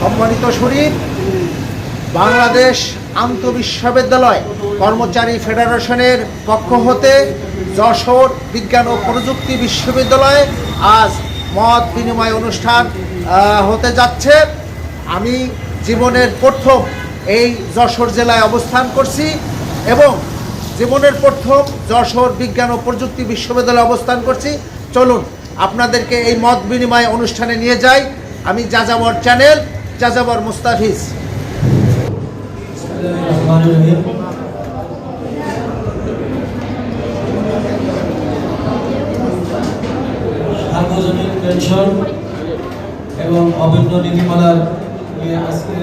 সম্মানিত শরীফ, বাংলাদেশ আন্তঃবিশ্ববিদ্যালয় কর্মচারী ফেডারেশনের পক্ষ হতে যশোর বিজ্ঞান ও প্রযুক্তি বিশ্ববিদ্যালয়ে আজ মত বিনিময় অনুষ্ঠান হতে যাচ্ছে। আমি জীবনের প্রথম এই যশোর জেলায় অবস্থান করছি এবং জীবনের প্রথম যশোর বিজ্ঞান ও প্রযুক্তি বিশ্ববিদ্যালয়ে অবস্থান করছি। চলুন, আপনাদেরকে এই মত বিনিময় অনুষ্ঠানে নিয়ে যাই। আমি যাযাবর চ্যানেল যাযাবর মুস্তাফিজ। পেনশন এবং অভিন্ন নীতিমালার নিয়ে আজকে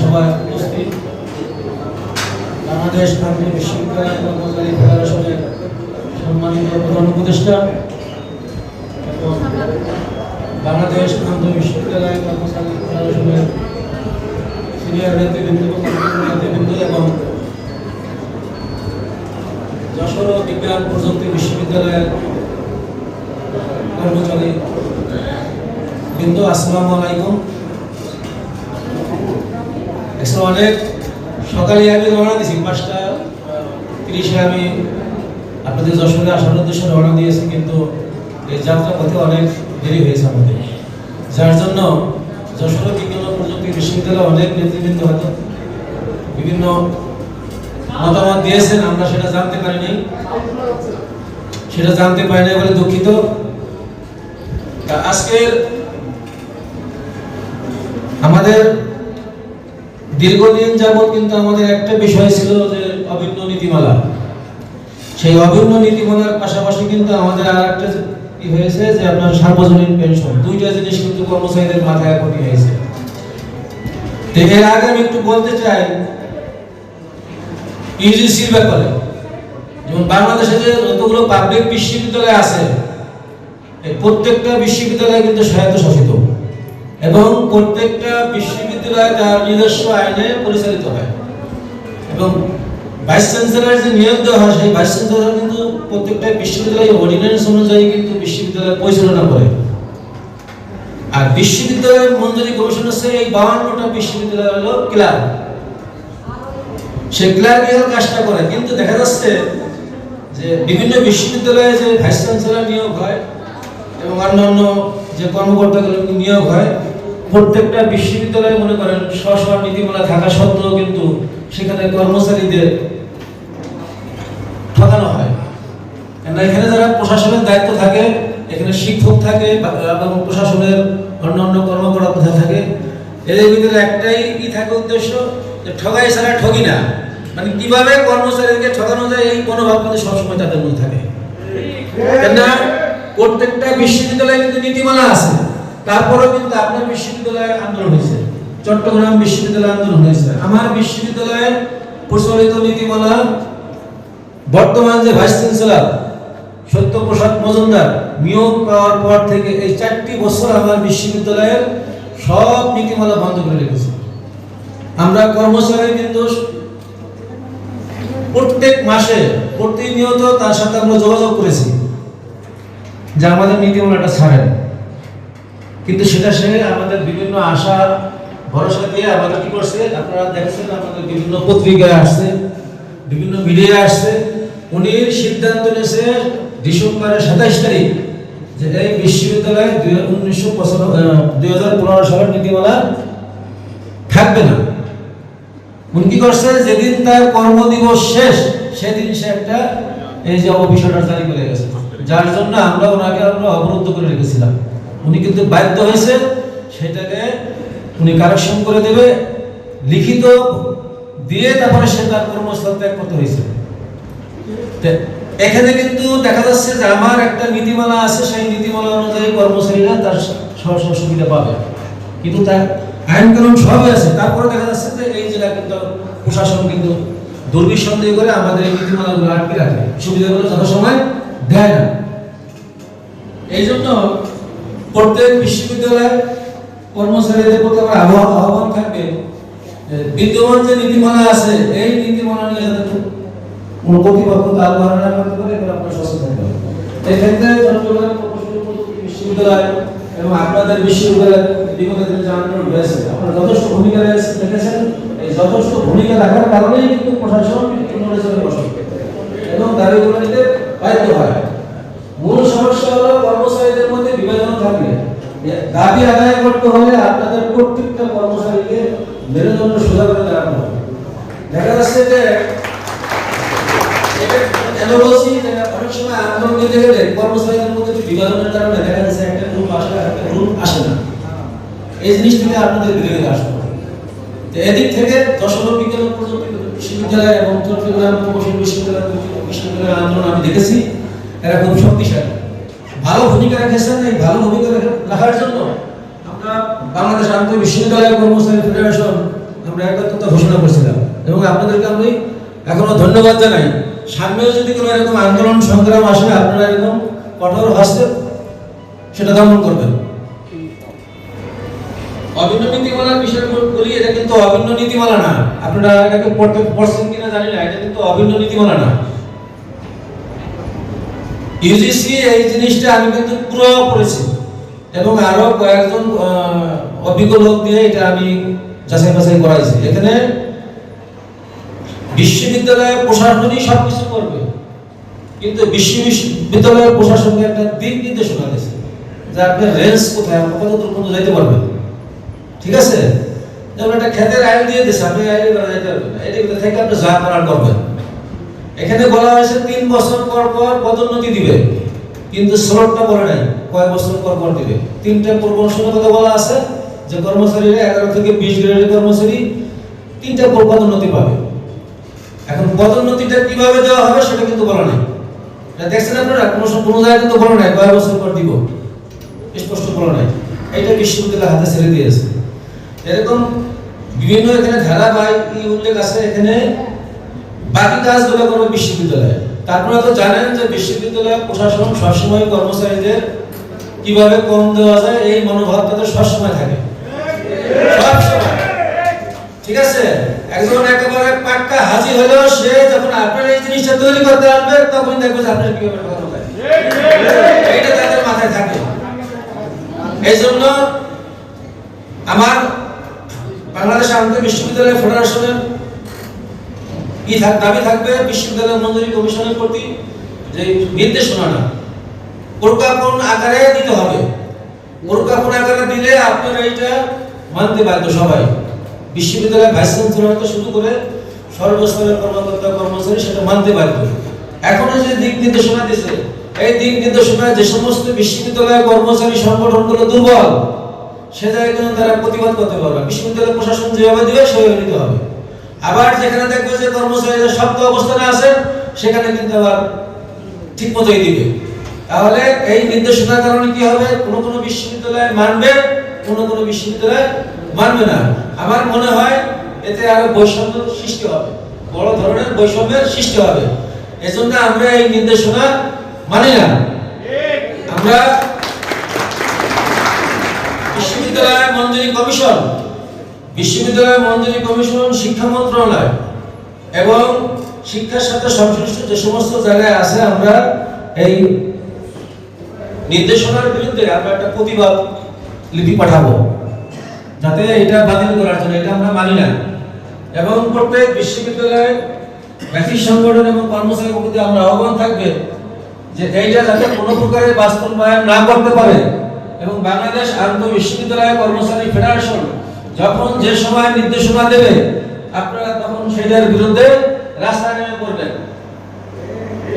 সভায় উপস্থিত। বাংলাদেশ সম্মানিত প্রধান উপদেষ্টা এবং বাংলাদেশ বিশ্ববিদ্যালয় সিনিয়র নেতৃবৃন্দ নেতৃবৃন্দ এবং যশোর বিজ্ঞান প্রযুক্তি বিশ্ববিদ্যালয়ের কর্মচারী বৃন্দ, আসসালামু আলাইকুম। অনেক সকালে আমি রওনা দিয়েছি, পাঁচটা তিরিশে আমি আপনাদের যশোরে আসার উদ্দেশ্যে রওনা দিয়েছি, কিন্তু এই যাত্রা পথে অনেক দেরি হয়েছে আমাদের। যার জন্য যশোর বিজ্ঞান প্রযুক্তি বিশ্ববিদ্যালয়ে অনেক নেতৃবৃন্দ হয়তো বিভিন্ন মতামত দিয়েছেন, আমরা সেটা জানতে পারিনি। সেটা জানতে বলে দুঃখিত। আজকের আমাদের দীর্ঘদিন যাবৎ কিন্তু আমাদের একটা বিষয় ছিল যে অভিন্ন নীতিমালা। সেই অভিন্ন নীতিমালার পাশাপাশি কিন্তু আমাদের আর একটা কি হয়েছে যে আপনার সার্বজনীন পেনশন। দুইটা জিনিস কিন্তু কর্মচারীদের মাথায় এখন হয়েছে। এর আগে আমি একটু বলতে চাই ইউজিসির ব্যাপারে, যেমন বাংলাদেশে যে যতগুলো পাবলিক বিশ্ববিদ্যালয় আছে, এই প্রত্যেকটা বিশ্ববিদ্যালয় কিন্তু স্বায়ত্তশাসিত। এবং প্রত্যেকটা বিশ্ববিদ্যালয় তার নিজস্ব আইনে পরিচালিত হয়। এবং ভাইস চ্যান্সেলর যে নিয়োগ দেওয়া হয়, সেই ভাইস চ্যান্সেলর কিন্তু প্রত্যেকটা বিশ্ববিদ্যালয় অর্ডিন্যান্স অনুযায়ী কিন্তু বিশ্ববিদ্যালয় পরিচালনা করে। আর বিশ্ববিদ্যালয়ের মঞ্জুরি কমিশন হচ্ছে এই বাউান্নটা বিশ্ববিদ্যালয় হলো ক্লাব। সে ক্লাব নিয়োগ কাজটা করে। কিন্তু দেখা যাচ্ছে যে বিভিন্ন বিশ্ববিদ্যালয়ে যে ভাইস চ্যান্সেলর নিয়োগ হয় এবং অন্যান্য যে কর্মকর্তাগুলো নিয়োগ হয়, প্রত্যেকটা বিশ্ববিদ্যালয়ে মনে করেন স্ব স্ব নীতিমালা থাকা সত্ত্বেও কিন্তু সেখানে কর্মচারীদের ঠকানো হয়। কেন এখানে যারা প্রশাসনের দায়িত্ব থাকে, এখানে শিক্ষক থাকে এবং প্রশাসনের অন্যান্য কর্মকর্তা থাকে, এদের ভিতরে একটাই কি থাকে উদ্দেশ্য যে ঠগাই ছাড়া ঠগি না। মানে কীভাবে কর্মচারীদেরকে ঠকানো যায় এই মনোভাব কিন্তু সবসময় তাদের মধ্যে থাকে। কেননা প্রত্যেকটা বিশ্ববিদ্যালয়ে কিন্তু নীতিমালা আছে। তারপরেও কিন্তু আপনার বিশ্ববিদ্যালয়ে আন্দোলন হয়েছে। চট্টগ্রাম বিশ্ববিদ্যালয়ে আন্দোলন হয়েছে। আমার বিশ্ববিদ্যালয়ের প্রচলিত নীতিমালা বর্তমান যে ভাইস চ্যান্সেলর সত্যপ্রসাদ মজুমদার নিয়োগ পাওয়ার পর থেকে এই চারটি বছর আমার বিশ্ববিদ্যালয়ের সব নীতিমালা বন্ধ করে রেখেছে। আমরা কর্মচারী কিন্তু প্রত্যেক মাসে প্রতিনিয়ত তার সাথে আমরা যোগাযোগ করেছি যে আমাদের নীতিমালাটা ছাড়েন। কিন্তু সেটা সে আমাদের বিভিন্ন আশা ভরসা দিয়ে আমাদের কি করছে? আপনারা দেখছেন আমাদের বিভিন্ন পত্রিকায় আসছে, বিভিন্ন মিডিয়া আসছে। উনি সিদ্ধান্ত নিয়েছে ডিসেম্বরের সাতাইশ তারিখ যে এই বিশ্ববিদ্যালয়ে উনিশশো দুই হাজার পনেরো সালের নীতিমালা থাকবে না। উনি কি করছে? যেদিন তার কর্মদিবস শেষ, সেদিন সে একটা এই যে অফিসারটা জারি করে গেছে। যার জন্য আমরা ওনাকে আমরা অবরুদ্ধ করে রেখেছিলাম। উনি কিন্তু বাধ্য হয়েছে সেটাকে উনি কারেকশন করে দেবে, লিখিত দিয়ে তারপরে সে তার কর্মস্থল ত্যাগ করতে হয়েছে। এখানে কিন্তু দেখা যাচ্ছে যে আমার একটা নীতিমালা আছে, সেই নীতিমালা অনুযায়ী কর্মচারীরা তার সহ সুবিধা পাবে। কিন্তু তার আইন কানুন সবই আছে। তারপরে দেখা যাচ্ছে যে এই জেলা কিন্তু প্রশাসন কিন্তু দুর্বিসন্দেহ করে আমাদের এই নীতিমালাগুলো আটকে রাখে। সুবিধাগুলো যথাসময় দেয় না। এই জন্য প্রত্যেক বিশ্ববিদ্যালয়ে কর্মচারীদের প্রতি আমার আহ্বান থাকবে বিদ্যমান যে নীতিমালা আছে, এই নীতিমালা নিয়ে যাতে কোনো কর্তৃপক্ষ আলোচনা না করতে পারে, এবার আপনার সচেতন হবে এক্ষেত্রে চট্টগ্রাম বিশ্ববিদ্যালয় এবং আপনাদের বিশ্ববিদ্যালয়ের বিগত দিনে হয়েছে আপনারা যথেষ্ট ভূমিকা রেখেছেন। এই যথেষ্ট ভূমিকা রাখার কারণেই কিন্তু প্রশাসন পুনরুজ্জীবনে বসে। এবং দাবিগুলো নিতে দাবি আদায় করতে হলে আপনাদের প্রত্যেকটা কর্মচারীকে মেরুদণ্ড সোজা করে দাঁড়ানো হবে। দেখা যাচ্ছে যে কর্মচারীদের দেখা যাচ্ছে একটা একটা আসে না। এই আপনাদের তো এদিক থেকে যশোর বিজ্ঞান বিশ্ববিদ্যালয় এবং বিশ্ববিদ্যালয়ের আন্দোলন আমি দেখেছি। এরা খুব শক্তিশালী। ভালো ভূমিকা রেখেছেন এই ভালো ভূমিকা রাখার জন্য? আমরা বাংলাদেশ আন্তঃ বিশ্ববিদ্যালয় কর্মচারী ফেডারেশন আমরা একাত্মতা ঘোষণা করেছিলাম। এবং আপনাদেরকে আমি এখনও ধন্যবাদ জানাই। সামনেও যদি কোনো এরকম আন্দোলন সংগ্রাম আসে আপনারা এরকম কঠোর হস্তে সেটা দমন করবেন। অভিন্ন নীতিমালার বিষয় বলি এটা কিন্তু অভিন্ন নীতিমালা না। আপনারা এটাকে পড়তে পড়ছেন কিনা জানি না এটা কিন্তু অভিন্ন নীতিমালা না। ইউজিসি এই জিনিসটা আমি কিন্তু পুরো করেছি। এবং আরও কয়েকজন অভিজ্ঞ লোক দিয়ে এটা আমি যাচাই বাছাই করাইছি। এখানে বিশ্ববিদ্যালয় প্রশাসনই সবকিছু করবে। কিন্তু বিশ্ববিদ্যালয়ের প্রশাসনকে একটা দিক নির্দেশনা দিয়েছে যে আপনি রেঞ্জ কোথায়, আপনি কত দূর পর্যন্ত যেতে পারবেন। ঠিক আছে? যেমন একটা খেতের আইন দিয়ে দিয়েছে, আপনি আইলে করা যেতে পারবেন এটা থেকে আপনি যা করার করবেন। এখানে বলা হয়েছে তিন বছর পর পর পদোন্নতি দিবে। কিন্তু স্লটটা বলে নাই, কয় বছর পর পর দিবে। তিনটা প্রমোশনের কথা বলা আছে যে কর্মচারীরা এগারো থেকে বিশ গ্রেডের কর্মচারী তিনটা পদোন্নতি পাবে। এখন পদোন্নতিটা কীভাবে দেওয়া হবে সেটা কিন্তু বলা নাই। দেখছেন আপনারা? কোনো কোনো জায়গায় কিন্তু বলা নাই, কয় বছর পর দিব। স্পষ্ট বলা নাই। এটা বিশ্ববিদ্যালয় হাতে ছেড়ে দিয়েছে। এরকম বিভিন্ন এখানে ধারাবাহিক উল্লেখ আছে, এখানে বাকি কাজগুলো করবে বিশ্ববিদ্যালয়। তারপরে তো জানেন যে বিশ্ববিদ্যালয় প্রশাসন সবসময় কর্মচারীদের কীভাবে কম দেওয়া যায়, এই মনোভাবটা তো সবসময় থাকে। ঠিক আছে? একজন একেবারে পাক্কা হাজির হলো সে যখন আপনার এই জিনিসটা তৈরি করতে আসবে, তখন দেখবে যে আপনার কীভাবে। এইটা তাদের মাথায় থাকে। এই জন্য আমার বাংলাদেশ আন্তঃ বিশ্ববিদ্যালয় ফেডারেশনের কি দাবি থাকবে বিশ্ববিদ্যালয় মঞ্জুরি কমিশনের প্রতি যে নির্দেশনাটা? প্রজ্ঞাপন আকারে দিতে হবে। প্রজ্ঞাপন আকারে দিলে আপনারা এইটা মানতে বাধ্য সবাই। বিশ্ববিদ্যালয়ের ভাইস চ্যান্সেলর শুরু করে সর্বস্তরের কর্মকর্তা, কর্মচারী সেটা মানতে বাধ্য। এখনও যে দিক নির্দেশনা দিছে, এই দিক নির্দেশনায় যে সমস্ত বিশ্ববিদ্যালয়ের কর্মচারী সংগঠনগুলো দুর্বল, সে জায়গায় তারা প্রতিবাদ করতে পারবে। বিশ্ববিদ্যালয় প্রশাসন যেভাবে দিবে, সেভাবে নিতে হবে। আবার যেখানে দেখবে যে কর্মচারীরা শক্ত অবস্থানে আছেন সেখানে কিন্তু আবার ঠিক মতোই দিবে। তাহলে এই নির্দেশনার কারণে কি হবে? কোন কোন বিশ্ববিদ্যালয় মানবে, কোন কোন বিশ্ববিদ্যালয় মানবে না। আমার মনে হয় এতে আরও বৈষম্য সৃষ্টি হবে। বড় ধরনের বৈষম্যের সৃষ্টি হবে। এজন্য আমরা এই নির্দেশনা মানি না। আমরা বিশ্ববিদ্যালয় মঞ্জুরি কমিশন বিশ্ববিদ্যালয় মঞ্জুরি কমিশন, শিক্ষা মন্ত্রণালয় এবং শিক্ষার সাথে সংশ্লিষ্ট যে সমস্ত জায়গায় আছে, আমরা এই নির্দেশনার বিরুদ্ধে আমরা একটা প্রতিবাদ লিপি পাঠাবো। যাতে এটা বাতিল করার জন্য, এটা আমরা মানি না। এবং প্রত্যেক বিশ্ববিদ্যালয়ের ব্যক্তি সংগঠন এবং কর্মচারী প্রতি আমরা আহ্বান থাকবে যে এইটা যাতে কোনো প্রকারের বাস্তবায়ন না করতে পারে। এবং বাংলাদেশ আন্তঃ বিশ্ববিদ্যালয় কর্মচারী ফেডারেশন যখন যে সময় নির্দেশনা দেবে, আপনারা তখন সেটার বিরুদ্ধে রাস্তায় নেমে পড়বেন।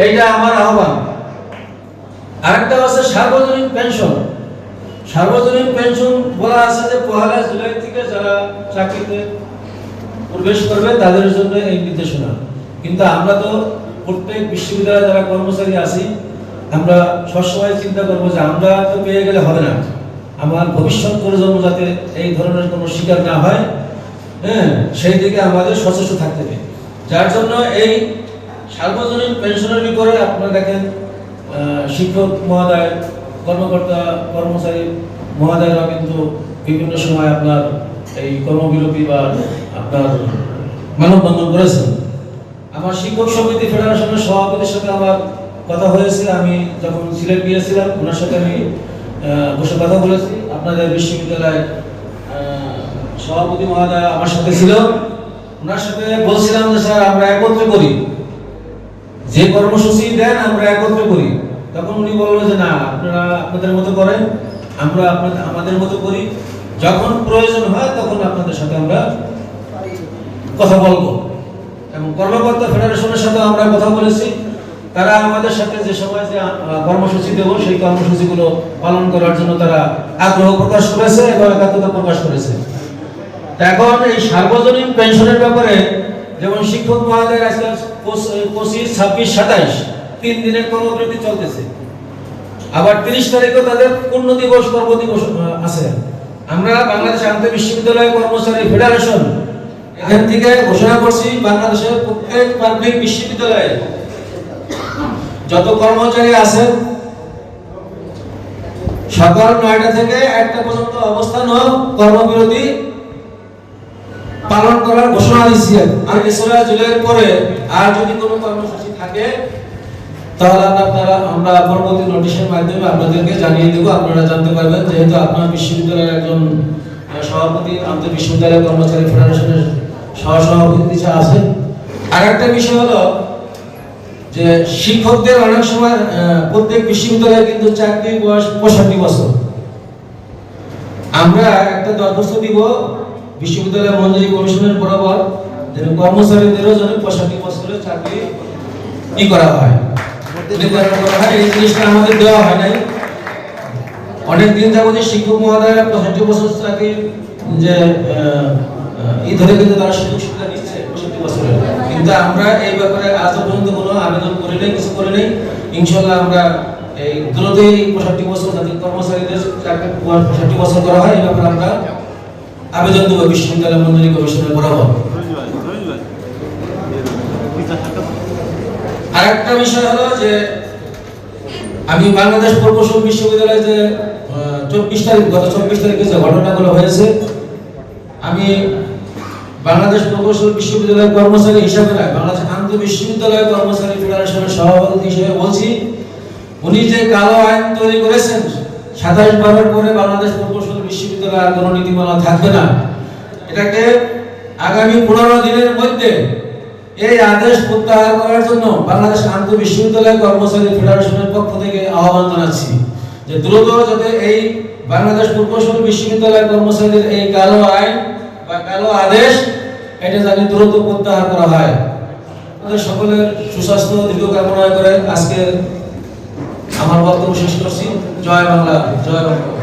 এইটা আমার আহ্বান। আরেকটা আছে সার্বজনীন পেনশন। সার্বজনীন পেনশন বলা আছে যে পহেলা জুলাই থেকে যারা চাকরিতে প্রবেশ করবে, তাদের জন্য এই নির্দেশনা। কিন্তু আমরা তো প্রত্যেক বিশ্ববিদ্যালয়ে যারা কর্মচারী আছি, আমরা সবসময় চিন্তা করব যে আমরা তো পেয়ে গেলে হবে না। আমার ভবিষ্যৎ প্রজন্ম যাতে এই ধরনের কোনো শিকার না হয় হ্যাঁ সেই দিকে আমাদের সচেষ্ট থাকতে হবে। যার জন্য এই সার্বজনীন পেনশনের বিপরীতে আপনারা দেখেন শিক্ষক মহোদয়, কর্মকর্তা, কর্মচারী মহোদয়রা কিন্তু বিভিন্ন সময় আপনার এই কর্মবিরতি বা আপনার মানববন্ধন করেছেন। আমার শিক্ষক সমিতি ফেডারেশনের সভাপতির সাথে আমার কথা হয়েছে। আমি যখন সিলেট গিয়েছিলাম, ওনার সাথে আমি বসে কথা বলেছি। আপনাদের বিশ্ববিদ্যালয় সভাপতি মহোদয় আমার সাথে ছিল। ওনার সাথে বলছিলাম যে, স্যার, আমরা একত্রে করি। যে কর্মসূচি দেন, আমরা একত্রে করি। তখন উনি বলল যে, না, আপনারা আপনাদের মতো করেন। আমরা আপনাদের, আমাদের মতো করি। যখন প্রয়োজন হয়, তখন আপনাদের সাথে আমরা কথা বলব। এবং কর্মকর্তা ফেডারেশনের সাথে আমরা কথা বলেছি। তারা আমাদের সাথে যে সময় যে কর্মসূচি দেব, সেই কর্মসূচিগুলো পালন করার জন্য তারা আগ্রহ প্রকাশ করেছে এবং একাত্মতা প্রকাশ করেছে। এখন এই সার্বজনীন পেনশনের ব্যাপারে, যেমন শিক্ষক মহোদয়ের আজকে পঁচিশ ছাব্বিশ, সাতাইশ, তিন দিনের কর্মবিরতি চলতেছে। আবার তিরিশ তারিখও তাদের পূর্ণ দিবস, কর্ম দিবস আছে। আমরা বাংলাদেশ আন্তঃ বিশ্ববিদ্যালয় কর্মচারী ফেডারেশন, এখান থেকে ঘোষণা করছি, বাংলাদেশের প্রত্যেক পাবলিক বিশ্ববিদ্যালয়ে যত কর্মচারী আছেন, সকাল নয়টা থেকে একটা পর্যন্ত অবস্থান ও কর্মবিরতি পালন করার ঘোষণা দিচ্ছি আর তেসরা জুলাইয়ের পরে আর যদি কোনো কর্মসূচি থাকে, তাহলে আপনারা, আমরা পরবর্তী নোটিশের মাধ্যমে আপনাদেরকে জানিয়ে দেবো। আপনারা জানতে পারবেন, যেহেতু আপনার বিশ্ববিদ্যালয়ের একজন সভাপতি আন্তঃ বিশ্ববিদ্যালয় কর্মচারী ফেডারেশনের সহ সভাপতি আছে আর একটা বিষয় হলো যে শিক্ষকদের অনেক সময় প্রত্যেক বিশ্ববিদ্যালয়ে কিন্তু চাকরির বয়স পঁয়ষট্টি বছর। আমরা একটা দরখাস্ত দিব বিশ্ববিদ্যালয় মঞ্জুরি কমিশনের বরাবর কর্মচারীদেরও যেন পঁয়ষট্টি বছরের চাকরি ই করা হয়। এই জিনিসটা আমাদের দেওয়া হয় নাই। অনেক দিন যাবত শিক্ষক মহোদয় পঁয়ষট্টি বছর চাকরি যে আহ, ধরে কিন্তু তারা সুযোগ সুবিধা নিচ্ছে পঁয়ষট্টি বছরের। কিন্তু আমরা এই ব্যাপারে আজও পর্যন্ত কোনো আবেদন করি নাই, কিছু করি নাই। ইনশাল্লাহ আমরা এই দ্রুতই পঁয়ষট্টি বছর যাতে কর্মচারীদের পঁয়ষট্টি বছর করা হয়, এই ব্যাপারে আমরা আবেদন দেবো, বিশ্ববিদ্যালয় মঞ্জুরি কমিশনের বরাবর। আর একটা বিষয় হলো যে, আমি বাংলাদেশ প্রকৌশল বিশ্ববিদ্যালয়ে যে চব্বিশ তারিখ, গত চব্বিশ তারিখে যে ঘটনাগুলো হয়েছে, আমি বাংলাদেশ প্রকৌশল বিশ্ববিদ্যালয়ের কর্মচারী হিসাবে নয়, বাংলাদেশ আন্তঃ বিশ্ববিদ্যালয় কর্মচারী ফেডারেশনের সভাপতি হিসেবে বলছি, উনি যে কালো আইন তৈরি করেছেন, সাতাশ বারের পরে বাংলাদেশ প্রকৌশল বিশ্ববিদ্যালয় আর কোনো নীতিমালা থাকবে না। এটাকে আগামী পনেরো দিনের মধ্যে এই আদেশ প্রত্যাহার করার জন্য বাংলাদেশ আন্তঃ বিশ্ববিদ্যালয় কর্মচারী ফেডারেশনের পক্ষ থেকে আহ্বান জানাচ্ছি যে দ্রুত যাতে এই বাংলাদেশ প্রকৌশল বিশ্ববিদ্যালয় কর্মচারীদের এই কালো আইন বা কালো আদেশ, এটা জানি দ্রুত প্রত্যাহার করা হয়। আমাদের সকলের সুস্বাস্থ্য, দীর্ঘ কামনা করে আজকে আমার বক্তব্য শেষ করছি। জয় বাংলা জয় বাংলা।